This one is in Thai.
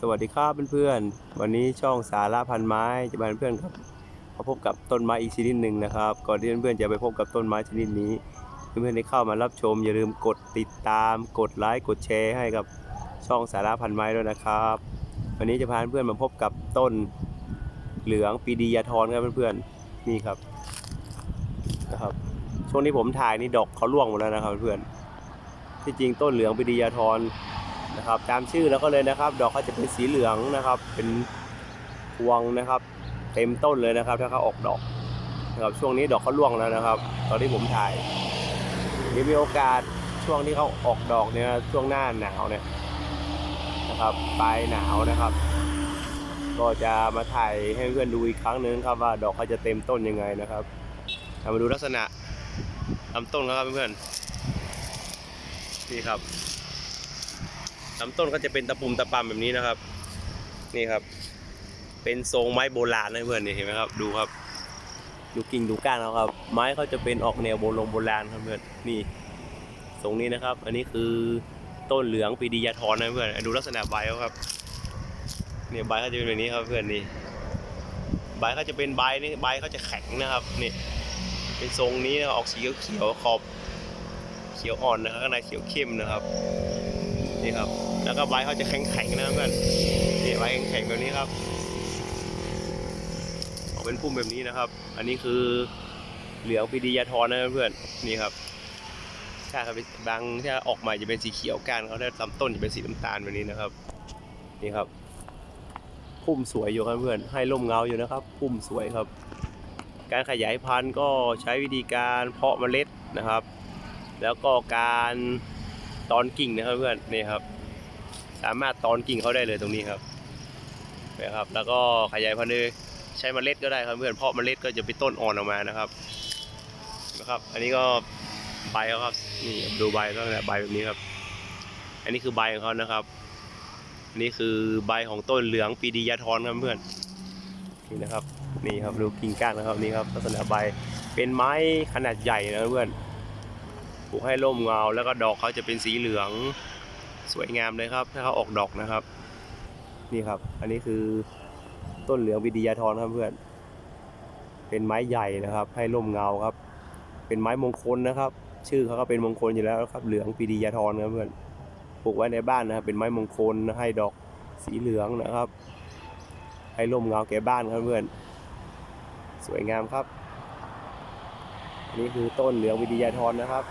สวัสดีครับเพื่อนๆ วันนี้ช่องสาระพันไม้จะมาเพื่อนๆครับมาพบกับต้นไม้อีกชนิดหนึ่งนะครับ ก่อนที่เพื่อนๆจะไปพบกับต้นไม้ชนิดนี้ เพื่อนๆได้เข้ามารับชม อย่าลืมกดติดตาม กดไลค์กดแชร์ให้กับช่องสาระพันไม้ด้วยนะครับ วันนี้จะพาเพื่อนๆมาพบกับต้นเหลืองปีดียาทรครับเพื่อนๆนี่ครับนะครับ ช่วงที่ผมถ่ายนี่ดอกเขาร่วงหมดแล้วนะครับเพื่อนๆที่จริงต้นเหลืองปีดียาทรนะครับ ตามชื่อแล้วก็เลยนะครับ ดอกเขาจะเป็นสีเหลืองนะครับ เป็นพวงนะครับ เต็มต้นเลยนะครับ ถ้าเขาออกดอกนะครับช่วงนี้ดอกเขาร่วงแล้วนะครับ ตอนที่ผมถ่ายเดี๋ยวมีโอกาสช่วงที่เขาออกดอกเนี่ยช่วงหน้าหนาวเนี่ยนะครับปลายหนาวนะครับ ก็จะมาถ่ายให้เพื่อนดูอีกครั้งหนึงครับว่าดอกเขาจะเต็มต้นยังไงนะครับามาดูลักษณะลำต้นครับเพื่อนนี่ครับ ลำต้นก็จะเป็นตะปุ่มตะปำแบบนี้นะครับ นี่ครับ เป็นทรงไม้โบราณนะเพื่อนนี่เห็นไหมครับ ดูครับ ดูกิ่งดูก้านเขาครับ ไม้เขาจะเป็นออกแนวโบราณโบราณครับเพื่อนนี่ทรงนี้นะครับ อันนี้คือต้นเหลืองปีดียาทรนะเพื่อนดูลักษณะใบเขาครับเนี่ยใบเขาจะเป็นแบบนี้ครับเพื่อนนี่ใบเขาจะเป็นใบนี่ใบเขาจะแข็งนะครับนี่เป็นทรงนี้นะออกสีเขียวขอบเขียวอ่อนนะครับข้างในเขียวเข้มนะครับ นี่ครับ แล้วก็ใบเขาจะแข็งๆนะครับเพื่อนนี่ใบแข็งๆแบบนี้ครับออกเป็นพุ่มแบบนี้นะครับ อันนี้คือเหลืองปีดียาทรนะเพื่อนนี่ครับถ้าครับบางถ้าออกมาจะเป็นสีเขียวก้านเขาถ้าลำต้นจะเป็นสีน้ำตาลแบบนี้นะครับ นี่ครับ พุ่มสวยอยู่ครับเพื่อน ให้ร่มเงาอยู่นะครับ พุ่มสวยครับ การขยายพันธุ์ก็ใช้วิธีการเพาะเมล็ดนะครับ แล้วก็การ ตอนกิ่งนะครับเพื่อนนี่ครับ สามารถตอนกิ่งเขาได้เลยตรงนี้ครับนะครับ แล้วก็ขยายพันธุ์โดยใช้เมล็ดก็ได้ครับเพื่อนเพราะมเมล็ดก็จะเป็นต้นอ่อนออกมานะครับนะครับ อันนี้ก็ใบเขาครับนี่ดูใบตั้งแต่ใบแบบนี้ครับ อันนี้คือใบของเขานะครับอันนี้คือใบของต้นเหลืองปีดียาทรครับเพื่อนนี่นะครับนี่ครับดูกิ่งก้านนะครับนี่ครับลักษณะใบเป็นไม้ขนาดใหญ่นะเพื่อน ปลูกให้ร่มเงา แล้วก็ดอกเขาจะเป็นสีเหลืองสวยงามเลยครับถ้าเขาออกดอกนะครับ นี่ครับ อันนี้คือต้นเหลืองวิดียาทรครับเพื่อน เป็นไม้ใหญ่นะครับ ให้ร่มเงาครับ เป็นไม้มงคลนะครับ ชื่อเขาก็เป็นมงคลอยู่แล้วครับ เหลืองปีดียาทรครับเพื่อนปลูกไว้ในบ้านนะครับ เป็นไม้มงคลให้ดอกสีเหลืองนะครับ ให้ร่มเงาแก่บ้านครับเพื่อน สวยงามครับ อันนี้คือต้นเหลืองวิดียาทรนะครับ